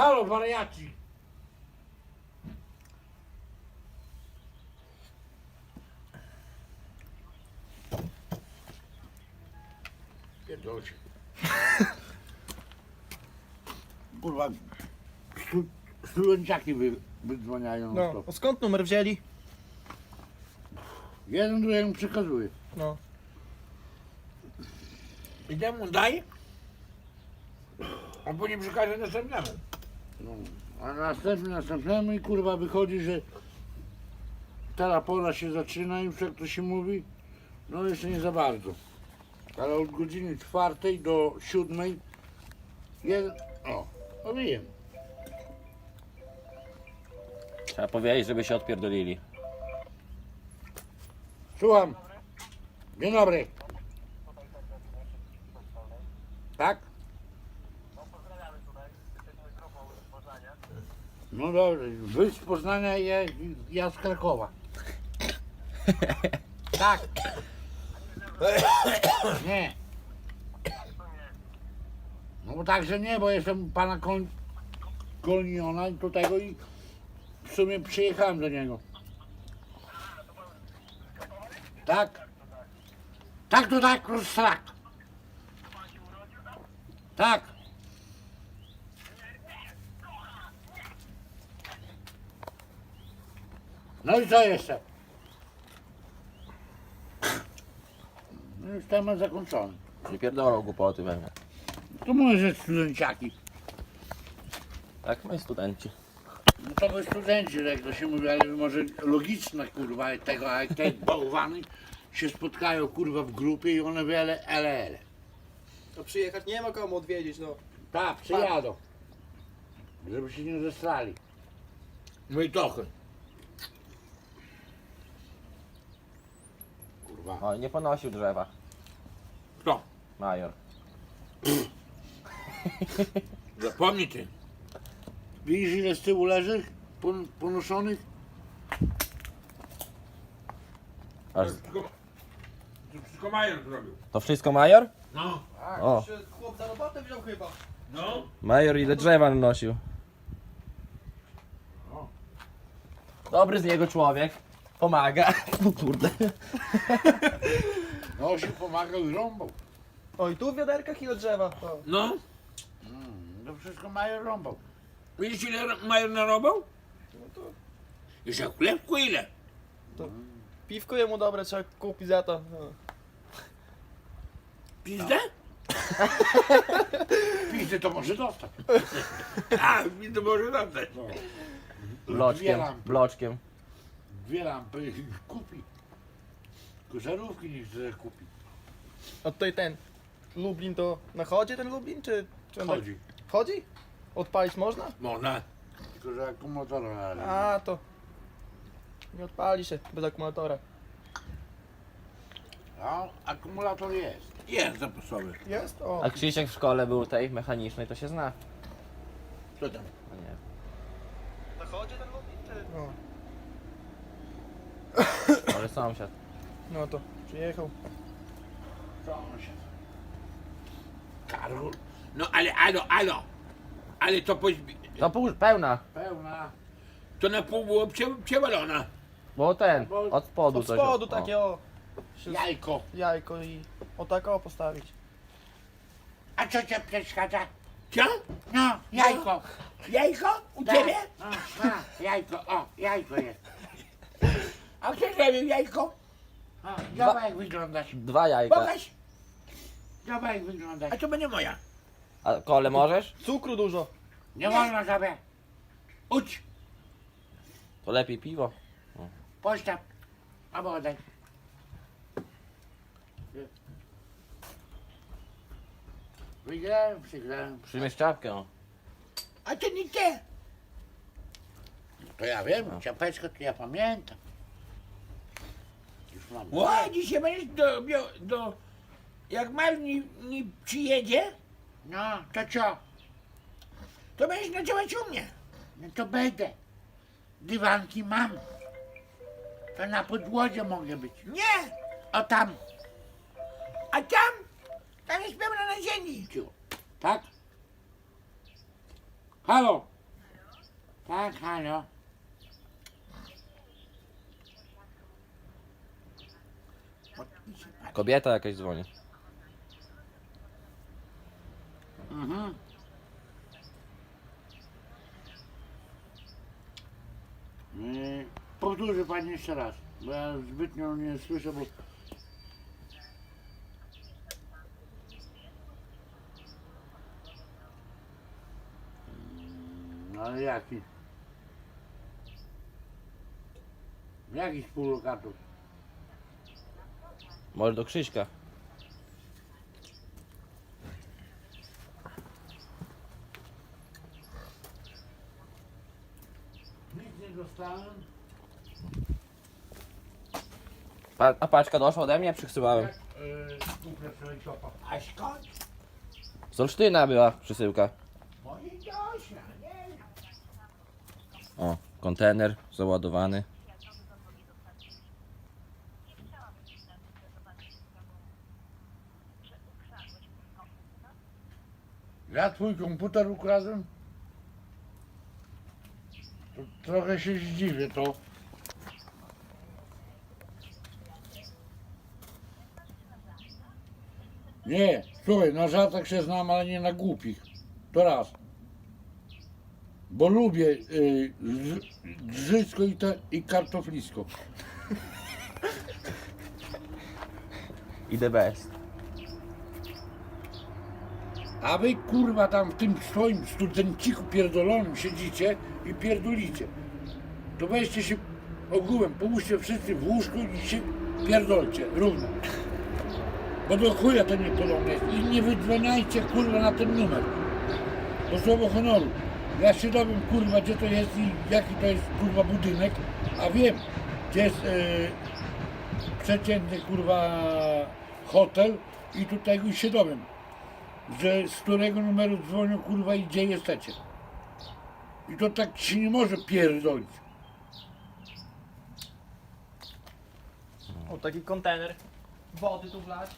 Halo, wariaci! Pierdolcie. Kurwa, stu, studenciaki wy, wydzwaniają. No, No. a skąd numer wzięli? Jeden drugiemu przekazuje. No. I temu daj, a później przekaże następnemu. No, a następny, następnemu i kurwa wychodzi, że ta pora się zaczyna już jak to się mówi, no jeszcze nie za bardzo. Ale od godziny czwartej do siódmej jeden, o, wiem. Trzeba powiedzieć, żeby się odpierdolili. Słucham. Dzień dobry. Tak? No dobrze, wy z Poznania, ja, ja z Krakowa. Tak. Nie. No bo także nie, bo jestem pana Kol- Kolniona i do tego i w sumie przyjechałem do niego. Tak? Tak to tak, rozstrak. Tak. No i co jeszcze? No już temat zakończony. Nie pierdolą głupoty we mnie. To może studenciaki. Tak, my studenci. No to by studenci, jak to się mówi, ale może logiczne kurwa tego, a jak te bałwany się spotkają kurwa w grupie i one wiele ele ele. To przyjechać nie ma komu odwiedzić, no. Tak, przyjadą. Żeby się nie zestrali. No i trochę. Kurwa. O, nie ponosił drzewa. Kto? Major. Zapomnij ty. Widzisz ile z tyłu leży? Pon- Ponoszonych? Aż... Wszystko, to wszystko major zrobił. To wszystko major? No. Tak, O. się chłop za robotę wziął chyba. No. Major ile drzewa nosił. O. Dobry z niego człowiek. Pomaga. O kurde. Nosił, pomagał i rąbał. Oj, tu w wiaderkach ile drzewa. O. No. Mm, to wszystko mają rąbał. Widzisz ile major narobił? No to Jeszcze chlebku ile? piwko jemu dobre trzeba kupić za to. No. Pizdę? Pizdy to może dostać. A, pizdę może dać. No. Dwie Bloczkiem. lampy, Bloczkiem. Dwie lampy i kupi. Tylko żarówki nie chce kupić. A tutaj ten Lublin to na chodzie ten Lublin, czy... czy on tak- Chodzi. Chodzi? Odpalić można? Można. Tylko, że akumulatora ale. A, to... Nie odpali się bez akumulatora. A akumulator jest. Jest zapasowy. Jest? O. A Krzysiek w szkole był tej mechanicznej, to się zna. Co tam? No nie. Na chodzie ten Lublin, czy... No. Ale sąsiad. No to przyjechał. Sąsiad. Karol. No ale, alo, alo. Ale to, poźbi- To pół, pełna. Pełna. to na pół było prze, przewalone. Bo ten, od spodu Od coś. spodu takie o. Się z- Jajko. Jajko i o tak o postawić. A co cię przeszkadza? Co? No, jajko. Jajko? U Tak. ciebie? No, no, jajko, o, jajko jest. A zrobił jajko? O, zobacz jak wyglądasz. Dwa jajka. Pokaż. Zobacz jak wyglądasz. A to będzie moja. A kole możesz? Cukru dużo. Nie wolno sobie. Uć. To lepiej piwo. Postaw. Albo oddaj. Wygrałem, przegrałem. Przyjmiesz czapkę. O. A to nie te. To ja wiem, ciapeczkę to ja pamiętam. Mam. Ło, dzisiaj będziesz do, do, do jak Malni nie przyjedzie, No, to co? to będziesz noczować u mnie. No to będę. Dywanki mam. To na podłodze mogę być. Nie, O tam. a tam, tam jest pełno na ziemi. Cicho. Tak? Halo? Tak, halo. Kobieta jakaś dzwoni. Mhm. Yy, Powtórzy pani jeszcze raz, bo ja zbytnio nie słyszę, bo... Mm, No ale jaki? Jaki współlokator? Może do Krzyśka. Nic nie dostałem. Pa a paczka doszła ode mnie? Przysyłałem. Jak yy, kupię sobie ciopa? A skąd? Z Olsztyna była przesyłka. Moi Dosia, nie wiem. O, kontener załadowany. Ja twój komputer ukradłem? To trochę się zdziwię, to... Nie, słuchaj, na żartach się znam, ale nie na głupich. To raz. Bo lubię y, drzycko i, i kartoflisko. I the best. A wy kurwa tam w tym swoim studenciku pierdolonym siedzicie i pierdolicie. To weźcie się ogółem, połóżcie wszyscy w łóżku i się pierdolcie równo. Bo do chuja to niepodobne jest. I nie wydzwaniajcie kurwa na ten numer. To słowo honoru. Ja się dowiem kurwa gdzie to jest i jaki to jest kurwa budynek, a wiem gdzie jest e, przeciętny kurwa hotel i tutaj się dowiem że z którego numeru dzwonią kurwa i gdzie jesteście. I to tak się nie może pierdolić. O, taki kontener. Wody tu wlać.